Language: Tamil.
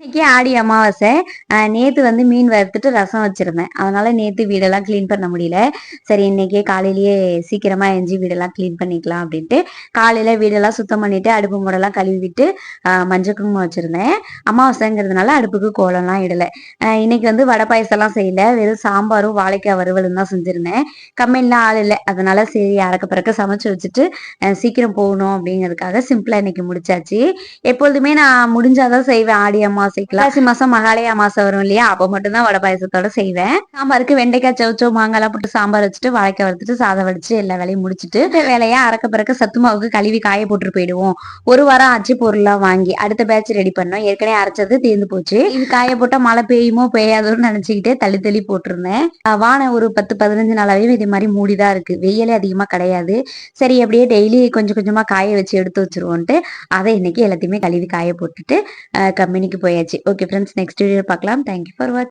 இன்னைக்கு ஆடி அமாவாசை. நேற்று வந்து மீன் வறுத்துட்டு ரசம் வச்சுருந்தேன். அதனால நேற்று வீடெல்லாம் க்ளீன் பண்ண முடியல. சரி இன்னைக்கே காலையிலேயே சீக்கிரமாக எஞ்சி வீடெல்லாம் க்ளீன் பண்ணிக்கலாம் அப்படின்ட்டு காலையில் வீடெல்லாம் சுத்தம் பண்ணிட்டு அடுப்பு மூடெல்லாம் கழுவி விட்டு மஞ்சள் குங்குமம் வச்சுருந்தேன். அமாவாசைங்கிறதுனால அடுப்புக்கு கோலம்லாம் இடலை. இன்னைக்கு வந்து வடை பாயசம்லாம் செய்யல. வெறும் சாம்பாரும் வாழைக்காய் வறுவலும் தான் செஞ்சுருந்தேன். கம்மிலாம் ஆள் இல்லை. அதனால சரி அறக்க பிறக்க சமைச்சு வச்சுட்டு சீக்கிரம் போகணும் அப்படிங்கிறதுக்காக சிம்பிளாக இன்னைக்கு முடிச்சாச்சு. எப்பொழுதுமே நான் முடிஞ்சாதான் செய்வேன். ஆடி அம்மா அமாவாசைக்கு ஆசி மாசம் மகாலய அமாசை வரும் இல்லையா? அப்ப மட்டும்தான் வடை பாயசத்தோட செய்வேன். சாம்பாருக்கு வெண்டைக்காய் சவுச்சோ மாங்காய்லாம் போட்டு சாம்பார் வச்சுட்டு வாழைக்காய் வறுத்துட்டு சாதம் வடிச்சு எல்லா வேலையும் முடிச்சுட்டு வேலையா அறக்க பிறக்க சத்து மாவுக்கு கழுவி காய போட்டு போயிடுவோம். ஒரு வாரம் ஆச்சு பொருள்லாம் வாங்கி. அடுத்த பேட்ச் ரெடி பண்ணோம். ஏற்கனவே அரைச்சது தீர்ந்து போச்சு. இது காய போட்டா மழை பெய்யுமோ பெய்யாதோன்னு நினைச்சுக்கிட்டே தள்ளி தள்ளி போட்டிருந்தேன். வானம் ஒரு பத்து பதினஞ்சு நாளாவே இது மாதிரி மூடிதான் இருக்கு. வெயிலே அதிகமா கிடையாது. சரி அப்படியே டெய்லி கொஞ்சம் கொஞ்சமா காய வச்சு எடுத்து வச்சிருவோன்ட்டு. அதை இன்னைக்கு எல்லாத்தையுமே கழுவி காய போட்டுட்டு கம்பெனிக்கு போய் ஆயாச்சு ஓகே ஃப்ரெண்ட்ஸ் நெக்ஸ்ட் வீடியோ பார்க்கலாம். Thank you for watch